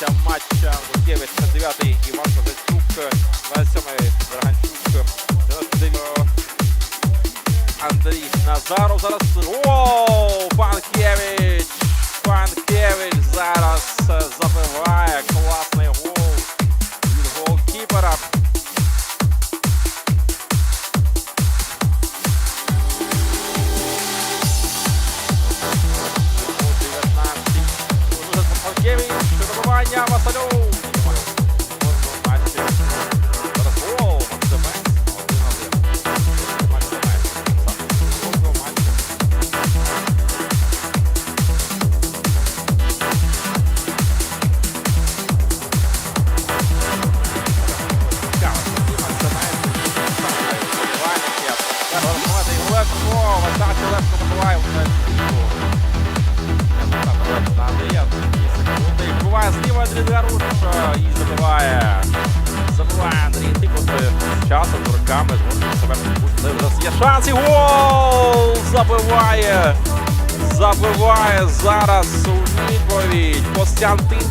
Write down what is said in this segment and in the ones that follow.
кінця матча. Лукєвич 9 Іван Козацюк, 27 Драганчук, 99 Андрій Назаров зараз. О, добивання Василю. Зараз гол, Максимець, Вбиває зліва Андрій Гаруш і забиває. Забиває Андрій Тикоти з часом, руками, зможе себе підпустити. Зараз є шанс і гол! Забиває! Забиває зараз у відповідь Костянтинко.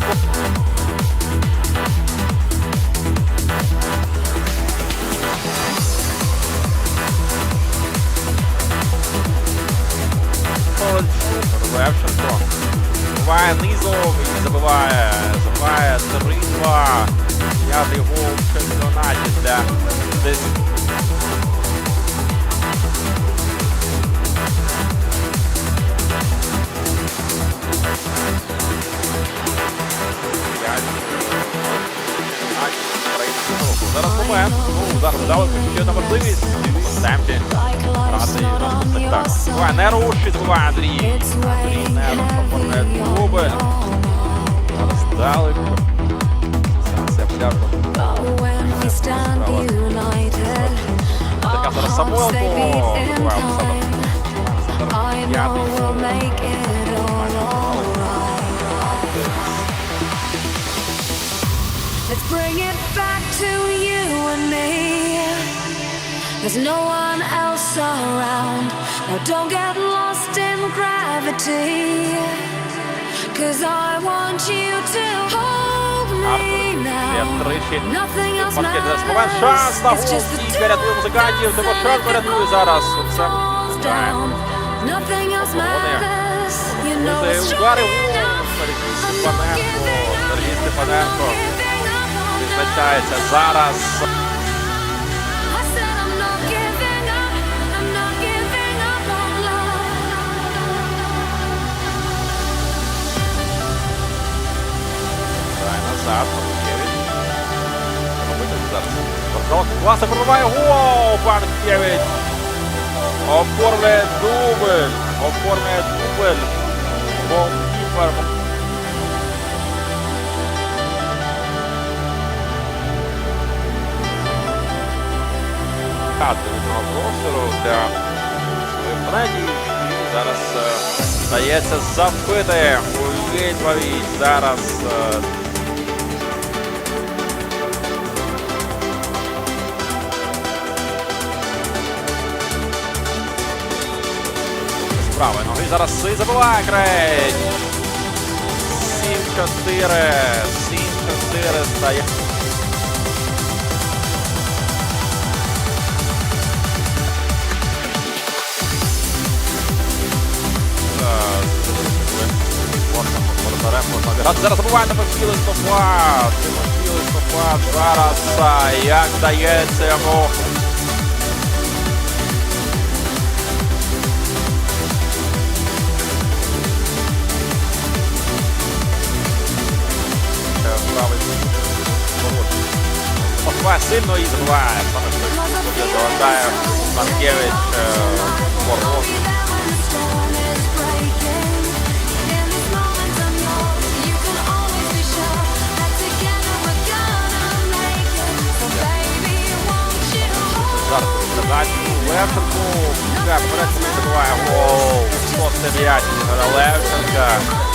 Левченко. Забиває низом забиває. Забиває зараз дали ще одна можливість. В темпі. Грати так. Забиває не рушить, забиває Андрій. Андрій не оформляє дубль. Зараз далеко. Це пляшка. Така зараз. Забиває Олександр. Олександр П'ятий. There's no one else around. Now don't get lost in gravity. Cause I want you to hold me Артур ще now. тричі. Nothing else Панкет зараз момент. Шанс на matters. гол. It's just the Стійка рятує музикантів. Тимошенко рятує зараз. Оце. falls down. Nothing else matters. You know Буде it's удари true гол. enough. Сергій I'm not Степаненко. giving up. Сергій I'm Степаненко not giving up on love. відзначається зараз. Назад. Панкевич. Робити зараз. Вартовик класно пробиває гол. Панкевич. Оформляє дубль. Оформляє дубль. Голкіпер. Кадрового простору для своїх. І зараз е, дається забити у відповідь. Зараз правої ноги. Зараз і забиває Крейч. 7-4. 7-4 стає. Зараз забуває Тимофій листопад. Тимофій листопад зараз. Як дається йому. It. So baby, won't you hold Зараз передачу Левченку. Перед забиває гол. 109 Ігора Левченка.